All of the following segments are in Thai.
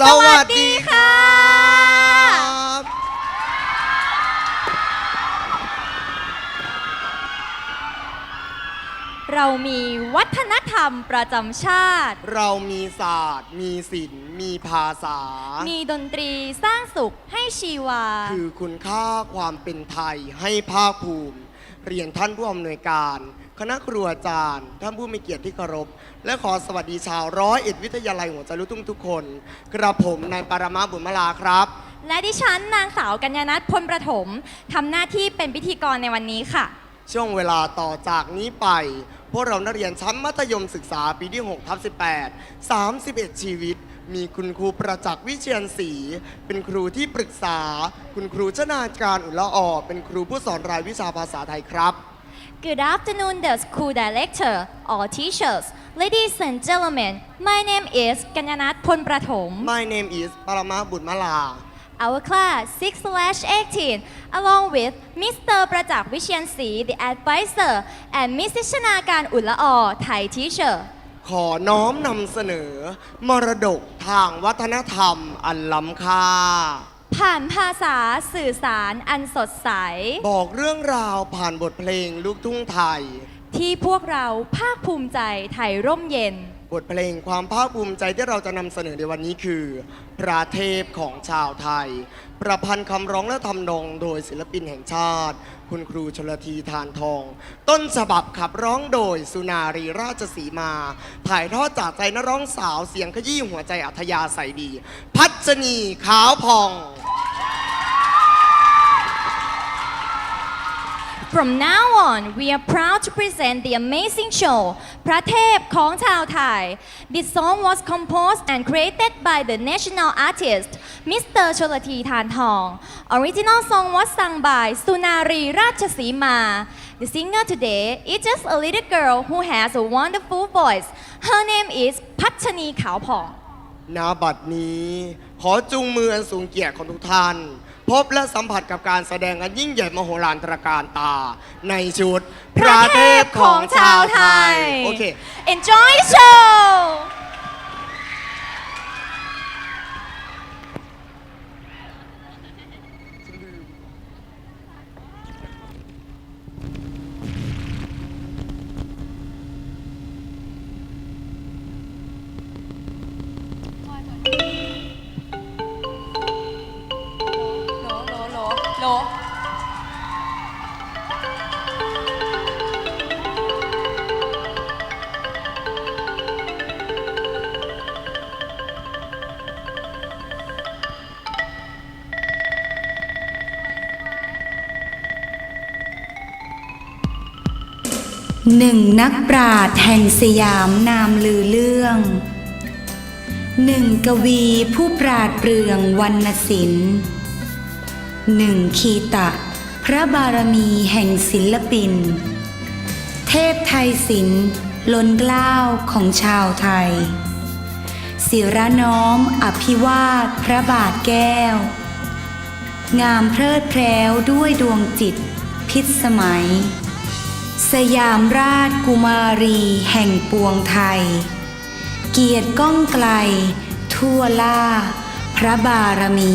สวัสดีค่ะ เรามีวัฒนธรรมประจำชาติ เรามีศาสตร์ มีศิลป์ มีภาษา มีดนตรีสร้างสุขให้ชีวา คือคุณค่าความเป็นไทยให้ภาคภูมิ เรียนท่านผู้อำนวยการ คณะครูอาจารย์ ท่านผู้มีเกียรติที่เคารพ และขอสวัสดีชาวร้อยเอ็ดวิทยาลัยหัวใจลูกทุ่งทุกคน กระผมนายปารมาบุญมาลาครับ และดิฉันนางสาวกัญญาณัทพลประถมทำหน้าที่เป็นพิธีกรในวันนี้ค่ะ ช่วงเวลาต่อจากนี้ไป พวกเรานักเรียนชั้นมัธยมศึกษาปีที่6ทับ18 31 ชีวิต มีคุณครูประจักษ์วิเชียนศรีเป็นครูที่ปรึกษา คุณครูชนาการอุละออเป็นครูผู้สอนรายวิชาภาษาไทยครับ Good afternoon the school director or teachers ladies and gentlemen my name is กัญญาณัทพลประถม My name is ปรมาบุญมาลา Our class 6/18 along with Mr. ประจักษ์วิเชียนศรี the advisor and Mrs. ชนาการอุละออ Thai teacher ขอน้อมนำเสนอ มรดกทางวัฒนธรรมอันล้ำค่า ผ่านภาษาสื่อสารอันสดใส บอกเรื่องราวผ่านบทเพลงลูกทุ่งไทย ที่พวกเราภาคภูมิใจไทยร่มเย็น บทเพลงความภาคภูมิใจที่เราจะนำเสนอในวันนี้คือ พระเทพของชาวไทย ประพันธ์คำร้องและทำนองโดยศิลปินแห่งชาติ คุณครูชลทีทานทอง ต้นฉบับขับร้องโดยสุนารีราชสีมา ถ่ายทอดจากใจนักร้องสาวเสียงขยี้หัวใจอัธยาศัยดี พัชนีขาวพอง From now on, we are proud to present the amazing show พระเทพของชาวไทย This song was composed and created by the national artist Mr. ชลทีทานทอง Original song was sung by สุนารีราชสีมา The singer today is just a little girl who has a wonderful voice. Her name is พัชนีขาวผ่อง ณบัดนี้ ขอจุงมืออันสูงเกียรติของทุกท่าน พบและสัมผัสกับการแสดงอันยิ่งใหญ่มโหฬารตระการตา ในชุด พระเทพของชาวไทย โอเค Enjoy show หนึ่งนักปราชญ์แห่งสยามนามลือเรื่องหนึ่งกวีผู้ปราดเปรืองวรรณศิลป์หนึ่งคีตะ พระบารมีแห่งศิลปิน เทพไทยศิลป์ล้นเกล้าวของชาวไทย ศิระน้อมอภิวาทพระบาทแก้ว งามเพลิดเพล้วด้วยดวงจิตพิษสมัย สยามราชกุมารีแห่งปวงไทย เกียรติก้องไกล ทั่วล่า พระบารมี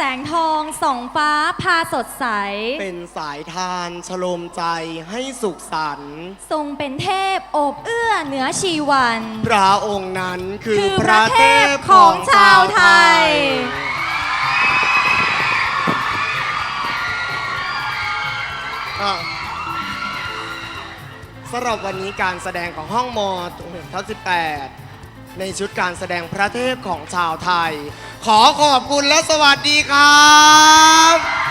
แสงทองส่องฟ้าพาสดใส เป็นสายทานชโลมใจให้สุขสันต์ ทรงเป็นเทพโอบเอื้อเหนือชีวัน พระองค์นั้นคือคือพระเทพพระเทพขขอองงชาชาววไทไทย ย อะสำหรับวันนี้การแสดงของห้องมอทัศ18 ในชุดการแสดงพระเทพของชาวไทย ขอขอบคุณและสวัสดีครับ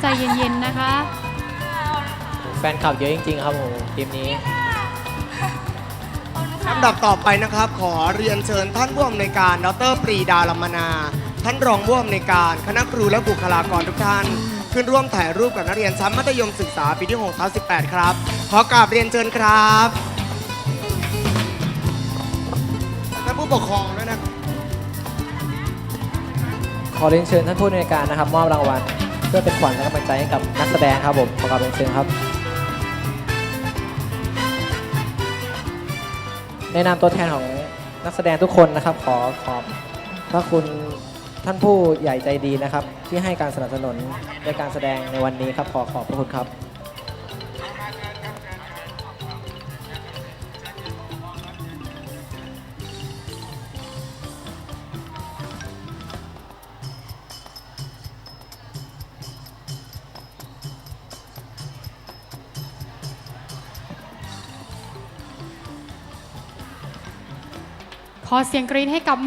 ใจเย็นๆนะคะ แฟนคลับเยอะจริง ๆ ครับผมทีมนี้ ลำดับต่อไปนะครับ ขอเรียนเชิญท่านผู้อำนวยการดรปรีดาลัมมนา ท่านรองผู้อำนวยการคณะครูและบุคลากรทุกท่าน ขึ้นร่วมถ่ายรูปกับนักเรียนชั้นมัธยมศึกษาปีที่6ทับ18 ครับ ขอกราบเรียนเชิญครับและผู้ปกครองด้วยนะขอเรียนเชิญท่านผู้อำนวยการนะครับ มอบรางวัล เพื่อเป็นขวัญและกำลังใจให้กับนักแสดงครับผมประกราบเป็นเชิงครับในนามตัวแทนของนักแสดงทุกคนนะครับ ขอขอบพระคุณท่านผู้ใหญ่ใจดีนะครับ ที่ให้การสนับสนุนในการแสดงในวันนี้ครับ ขอขอบพระคุณครับ อเสียงกรี๊ดให้กับ